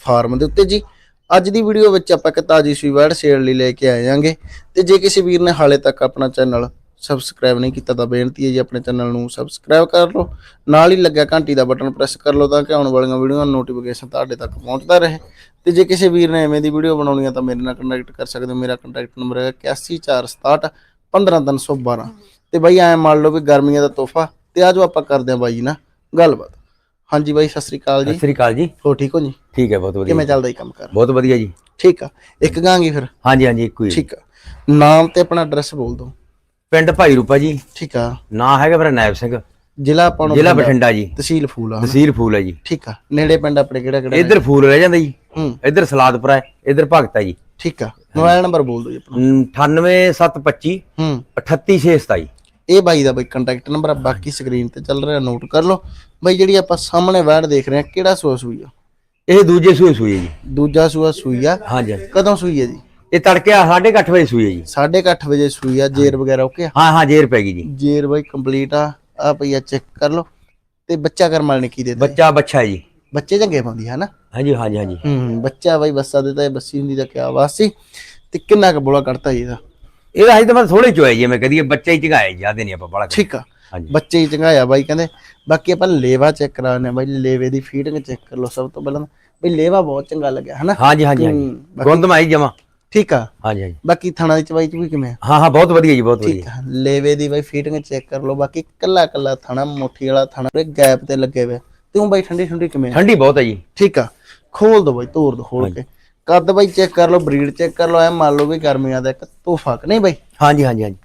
Farm ਦੇ ਉੱਤੇ ਜੀ। ਅੱਜ ਦੀ ਵੀਡੀਓ ਵਿੱਚ ਆਪਾਂ ਇੱਕ ਤਾਜੀ ਸੂਈ ਵੈੜ ਸੇਲ ਲਈ ਲੈ ਕੇ ਆਏ ਆਂਗੇ ਤੇ ਜੇ ਕਿਸੇ ਵੀਰ ਨੇ ਹਾਲੇ ਤੱਕ ਆਪਣਾ ਚੈਨਲ ਸਬਸਕ੍ਰਾਈਬ ਨਹੀਂ ਕੀਤਾ ਤਾਂ ਬੇਨਤੀ ਹੈ ਜੀ ਆਪਣੇ ਚੈਨਲ ਨੂੰ ਸਬਸਕ੍ਰਾਈਬ ਕਰ ਲਓ। ਨਾਲ ਹੀ ਲੱਗਿਆ ਘੰਟੀ ਦਾ ਬਟਨ ਪ੍ਰੈਸ ਕਰ ਲਓ ਤਾਂ ਕਿ ਆਉਣ ਵਾਲੀਆਂ ਵੀਡੀਓਆਂ ਨੋਟੀਫਿਕੇਸ਼ਨ ਤੁਹਾਡੇ ਤੱਕ ਪਹੁੰਚਦਾ ਰਹੇ। ਤੇ ਜੇ ਕਿਸੇ ਵੀਰ ਨੇ ਐਵੇਂ ਦੀ ਵੀਡੀਓ ਬਣਾਉਣੀ ਹੈ ਤਾਂ ਮੇਰੇ ਨਾਲ ਕੰਟੈਕਟ ਕਰ ਸਕਦੇ ਹੋ। ਮੇਰਾ ਕੰਟੈਕਟ ਨੰਬਰ ਹੈ 8146 15312 ਤੇ ਬਾਈ ਐ ਮੰਨ ਲਓ ਵੀ ਗਰਮੀਆਂ ਦਾ ਤੋਹਫਾ ਤੇ ਆਜੋ ਆਪਾਂ ਕਰਦੇ ਹਾਂ ਬਾਈ ਨਾ ਗੱਲਬਾਤ ਹਾਂਜੀ ਬਾਈ ਸਤਿ ਸ੍ਰੀ ਅਕਾਲ ਸਤਿ ਜੀ ਸ੍ਰੀ ਅਕਾਲ ਜੀ। ਹੋ ਠੀਕ ਹੋ ਜੀ? ਠੀਕ ਹੈ ਬਹੁਤ ਵਧੀਆ ਕਿਵੇਂ ਚੱਲਦਾ ਜੀ ਕੰਮ ਕਰ? ਬਹੁਤ ਵਧੀਆ ਜੀ। ਠੀਕ ਆ। ਇੱਕ ਗਾਂਗੀ ਫਿਰ? ਹਾਂਜੀ ਹਾਂਜੀ ਇੱਕੋ ਹੀ। ਠੀਕ ਆ। ਨਾਮ ਤੇ ਆਪਣਾ ਐਡਰੈਸ ਬੋਲ ਦਿਓ। ਪਿੰਡ ਭਾਈ ਰੂਪਾ ਜੀ। ਠੀਕ ਆ। ਨਾਂ ਹੈਗਾ ਮੇਰਾ ਨਾਇਬ ਸਿੰਘ। ਜ਼ਿਲ੍ਹਾ ਆਪਾਂ ਨੂੰ ਜ਼ਿਲ੍ਹਾ ਬਠਿੰਡਾ। ਜੀ। ਤਹਿਸੀਲ ਫੂਲ ਆ ਹਨਾ? ਤਹਿਸੀਲ ਫੂਲ ਹੈ ਜੀ। ਠੀਕ ਆ। ਨੇੜੇ ਪਿੰਡ ਆਪਣੇ ਕਿਹੜਾ ਕਿਹੜਾ ਇੱਧਰ ਫੂਲ ਰਹਿ ਜਾਂਦਾ ਜੀ। ਹੂੰ। ਇੱਧਰ ਸਲਾਦਪੁਰਾ ਹੈ ਇੱਧਰ ਭਗਤਾ ਜੀ। ਠੀਕ ਆ। ਮੋਬਾਈਲ ਨੰਬਰ ਬੋਲ ਦਿਓ ਜੀ ਆਪਣਾ। 98725 ਹੂੰ। 38627 ਇਹ ਬਾਈ ਦਾ ਬਾਈ ਕੰਟੈਕਟ ਨੰਬਰ ਆ ਬਾਕੀ ਸਕਰੀਨ ਤੇ ਚੱਲ ਰਿਹਾ ਨੋਟ ਕਰ ਲਓ। ਬਾਈ ਜਿਹੜੀ ਆਪਾਂ ਸਾਹਮਣੇ ਵੈੜ ਦੇਖ ਰਹੇ ਆ ਕਿਹੜਾ ਸੂਆ ਸੂਈ ਆ? ਇਹ ਦੂਜੇ ਸੂਏ ਸੂਏ ਜੀ। ਦੂਜਾ ਸੂਆ ਸੂਈ ਆ। ਹਾਂਜੀ। ਕਦੋਂ ਸੂਈ ਆ ਜੀ? ਇਹ ਤੜਕੇ 8:30 ਵਜੇ ਸੂਏ ਜੀ। 8:30 ਵਜੇ ਸੂਈ ਆ ਜੇਰ ਵਗੈਰਾ ਓਕੇ ਆ? ਹਾਂ ਹਾਂ ਜੇਰ ਪੈ ਗਈ ਜੀ। ਜੇਰ ਬਾਈ ਕੰਪਲੀਟ ਆ ਆ ਪਈਆ ਚੈੱਕ ਕਰ ਲਓ। ਤੇ ਬੱਚਾ ਕਰਮ ਵਾਲੇ ਨੇ ਕੀ ਦੇ ਦਿੱਤਾ ਬੱਚਾ ਬੱਚਾ ਹੈ ਜੀ। ਬੱਚੇ ਚੰਗੇ ਪਾਉਂਦੀ ਹੈ ਨਾ ਹਾਂਜੀ ਹਾਂਜੀ ਹਾਂਜੀ। ਹੂੰ ਬੱਚਾ ਬਾਈ ਬੱਸਾ ਦਿੱਤਾ ਬੱਸੀ ਹੁੰਦੀ ਤਾਂ ਕਿਆ ਆਵਾਜ਼ ਸੀ। ਤੇ ਕਿੰਨਾ ਕੁ ਬੋਲਾ ਕੱਢਤਾ ਜੀ ਇਹਦਾ? ਇਹਦਾ ਹਜੇ ਤਾਂ ਮੈਂ ਥੋੜੇ ਚੋਇਆ ਜੀ ਮੈਂ ਕਹਦੀ ਬੱਚਾ ਹੀ ਚਗਾਇਆ ਜਿਆਦੇ ਨਹੀਂ ਆਪਾਂ ਬੜਾ ਠੀਕ ਆ। ਬੱਚੇ ਹੀ ਚੰਗਾਇਆ ਬਾਈ ਕਹਿੰਦੇ ਬਾਕੀ ਆਪਾਂ ਲੇਵਾ ਚੈੱਕ ਕਰਾਉਣੇ ਬਾਈ ਲੇਵੇ ਦੀ ਫੀਡਿੰਗ ਚੈੱਕ ਕਰ ਲਓ ਸਭ ਤੋਂ ਪਹਿਲਾਂ। ਬਈ ਲੇਵਾ ਬਹੁਤ ਚੰਗਾ ਲੱਗਿਆ ਹਨਾ? ਹਾਂਜੀ ਹਾਂਜੀ ਹਾਂਜੀ। ਗੁੰਦਮਾਈ ਜਮਾ। ਠੀਕ ਆ। ਹਾਂਜੀ ਹਾਂਜੀ। ਬਾਕੀ ਥਣਾ ਦੀ ਚਵਾਈ ਚ ਵੀ ਕਿਵੇਂ ਆ? ਹਾਂ ਹਾਂ ਬਹੁਤ ਵਧੀਆ ਜੀ ਬਹੁਤ ਵਧੀਆ। ਠੀਕ ਆ। ਲੇਵੇ ਦੀ ਬਾਈ ਫੀਡਿੰਗ ਚੈੱਕ ਕਰ ਲਓ ਬਾਕੀ ਕੱਲਾ ਕੱਲਾ ਥਣਾ ਮੁੱਠੀ ਵਾਲਾ ਥਣਾ ਤੇ ਗੈਪ ਤੇ ਲੱਗੇ ਹੋਏ ਤੇ ਬਾਈ ਠੰਡੀ ਠੰਡੀ ਕਿਵੇਂ ਆ? ਠੰਡੀ ਬਹੁਤ ਹੈ ਜੀ। ਠੀਕ ਆ। ਖੋਲ ਦੋ ਬਾਈ ਤੋੜ ਦੋ ਖੋਲ ਕੇ। ਕੱਦ ਬਾਈ ਚੈੱਕ ਕਰ ਲਓ ਬਰੀਡ ਚੈੱਕ ਕਰ ਲਓ ਐ ਮੰਨ ਲਓ ਵੀ ਗਰਮੀਆਂ ਦਾ ਇੱਕ ਤੋਹਫਾ ਕਿ ਨਹੀਂ ਬਾਈ? ਹਾਂਜੀ ਹਾਂਜੀ ਹਾਂਜੀ।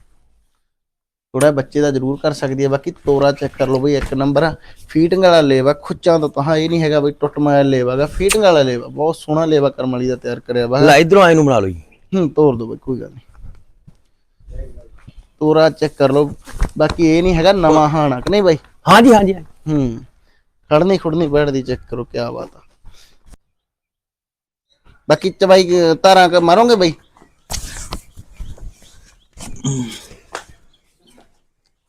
ਥੋੜਾ ਬੱਚੇ ਦਾ ਜ਼ਰੂਰ ਕਰ ਸਕਦੀ ਹੈ ਬਾਕੀ ਤੋਰਾ ਚੈੱਕ ਕਰ ਲਓ ਬਈ ਇੱਕ ਨੰਬਰ ਆ। ਫੀਟਿੰਗ ਵਾਲਾ ਲੇਵਾ ਖੁੱਚਾਂ ਤੋਂ ਤਾਂ ਇਹ ਨਹੀਂ ਹੈਗਾ ਬਈ ਟੁੱਟ ਮਾਇਆ ਲੇਵਾ ਗਾ ਫੀਟਿੰਗ ਵਾਲਾ ਲੇਵਾ ਬਹੁਤ ਸੋਹਣਾ ਲੇਵਾ ਕਰਮ ਵਾਲੀ ਦਾ ਤਿਆਰ ਕਰਿਆ ਵਾ। ਲੈ ਇਧਰੋਂ ਆਏ ਨੂੰ ਬਣਾ ਲਓ ਜੀ। ਹੂੰ ਤੋੜ ਦੋ ਬਈ ਕੋਈ ਗੱਲ ਨਹੀਂ। ਤੋਰਾ ਚੈੱਕ ਕਰ ਲਓ ਬਾਕੀ ਇਹ ਨਹੀਂ ਹੈਗਾ ਨਵਾਂ ਹਾਣਾ ਕਿ ਨਹੀਂ ਬਾਈ? ਹਾਂਜੀ ਹਾਂਜੀ ਹਾਂਜੀ। ਹੂੰ। ਖੜਨੀ ਖੁੜਨੀ ਬੈਠਦੀ ਚੈੱਕ ਕਰੋ ਕੀ ਬਾਤ ਆ। ਬਾਕੀ ਚਵਾਈ ਅਹ, ਧਾਰਾਂ ਕ ਮਾਰੋਗੇ ਬਈ?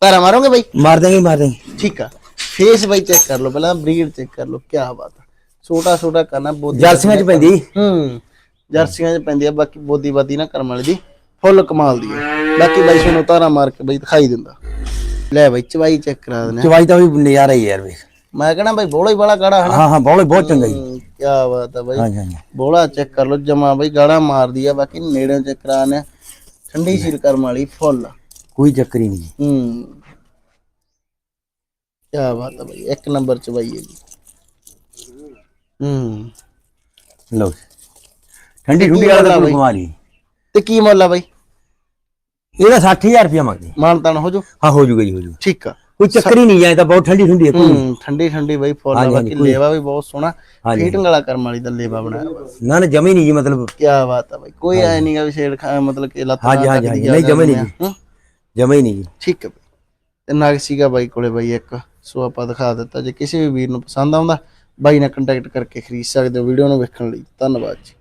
ਧਾਰਾਂ ਮਾਰੋਗੇ ਬਈ? ਮਾਰ ਦੇਂਗੇ ਮਾਰ ਦੇਂਗੇ ਠੀਕ ਆ। ਫੇਸ ਬਾਈ ਚੈੱਕ ਕਰ ਲਓ ਪਹਿਲਾਂ ਬਰੀਡ ਚੈੱਕ ਕਰ ਲਓ ਕੀ ਬਾਤ ਆ। ਛੋਟਾ ਛੋਟਾ ਕਰਨਾ ਬੋਦੀ ਜਰਸੀਆਂ ਚ ਪੈਂਦੀ? ਹੂੰ ਜਰਸੀਆਂ 'ਚ ਪੈਂਦੀ ਆ ਬਾਕੀ ਬੋਦੀ ਬਾਦੀ ਨਾ ਕਰਮ ਵਾਲੀ ਦੀ। ਫੁੱਲ ਕਮਾਲ ਦੀ ਆ। ਬਾਕੀ ਬਾਈ ਤੁਹਾਨੂੰ ਤਾਰਾ ਮਾਰ ਕੇ ਬਾਈ ਦਿਖਾਈ ਦਿੰਦਾ। ਲੈ ਬਾਈ ਚਵਾਈ ਚੈੱਕ ਕਰਾ ਦਿੰਦੇ। ਚਵਾਈ ਤਾਂ ਵੀ ਨਜ਼ਾਰਾ ਹੀ ਯਾਰ ਵੇਖ। ਮੈਂ ਕਹਣਾ ਬਾਈ ਬੋਲਾ ਹੀ ਬੜਾ ਹਨਾ? ਹਾਂ ਹਾਂ ਬਹੁਤ ਬਹੁਤ ਚੰਗਾ ਜੀ। ਕੀ ਬਾਤ ਆ ਬਾਈ। ਹਾਂਜੀ ਹਾਂਜੀ। ਬੋਲਾ ਚੈੱਕ ਕਰ ਲਓ ਜਮਾ ਬਾਈ ਗਾੜਾ ਮਾਰਦੀ ਆ ਬਾਕੀ ਨੇੜੇ ਚੈੱਕ ਕਰਾਣੇ ਠੰਡੀ ਸੀਲ ਕਰਮ ਵਾਲੀ ਫੁੱਲ। ਕੋਈ ਚੱਕਰ ਹੀ ਨਹੀਂ ਜੀ। ਹੂੰ। ਕੀ ਬਾਤ ਆ ਬਾਈ ਇੱਕ ਨੰਬਰ ਚ ਬਾਈ ਹੈ ਜੀ। ਹੂੰ। ਲਓ ਜੀ। ਠੰਡੀ ਠੰਡੀ ਵਾਲਾ ਤਾਂ ਕੋਈ ਕੀ ਮੁੱਲ ਆ ਬਾਈ? ਇਹਦਾ 60000 ਰੁਪਇਆ ਮੰਗਦੇ। ਮਾਨਤਾਨ ਹੋ ਜੋ? ਹਾਂ ਹੋ ਜੂਗਾ ਜੀ ਹੋ ਜੂਗਾ ਠੀਕ ਆ। ਕੋਈ ਚੱਕਰ ਹੀ ਨਹੀਂ ਜਾਏ ਤਾਂ ਬਹੁਤ ਠੰਡੀ ਠੰਡੀ ਹੈ ਕੋਈ ਹੂੰ ਠੰਡੀ ਠੰਡੀ ਬਾਈ ਫੁੱਲ ਆ ਹਾਂਜੀ, ਬਾਕੀ ਕੋਈ- ਲੇਵਾ ਵੀ ਬਹੁਤ ਸੋਹਣਾ। ਹਾਂਜੀ। ਫੀਟਿੰਗ ਵਾਲਾ ਕਰਮ ਵਾਲੀ ਦਾ ਲੇਵਾ ਬਣਾਇਆ ਨਾ ਨਾ ਜਮੇ ਨਹੀਂ ਜੀ ਮਤਲਬ ਕੀ ਬਾਤ ਆ ਬਾਈ ਕੋਈ ਐ ਨਹੀਂਗਾ ਵੀ ਛੇੜ ਖਾ ਮਤਲਬ ਕਿ ਲੱਤ ਹਾਂਜੀ, ਹਾਂਜੀ, ਨਹੀਂ, ਜਮੇ ਨਹੀਂ। ਜੀ। ਜਮੇ ਹੀ ਨਹੀਂ ਜੀ। ਠੀਕ ਹੈ ਬਾਈ। ਤੇ ਨਗ ਸੀਗਾ ਬਾਈ ਕੋਲੇ ਬਾਈ ਇੱਕ ਸੋ ਆਪਾਂ ਦਿਖਾ ਦਿੱਤਾ। ਜੇ ਕਿਸੇ ਵੀ ਵੀਰ ਨੂੰ ਪਸੰਦ ਆਉਂਦਾ ਬਾਈ ਨਾਲ ਕੰਟੈਕਟ ਕਰਕੇ ਖਰੀਦ ਸਕਦੇ ਹੋ। ਵੀਡੀਓ ਨੂੰ ਵੇਖਣ ਲਈ ਧੰਨਵਾਦ ਜੀ।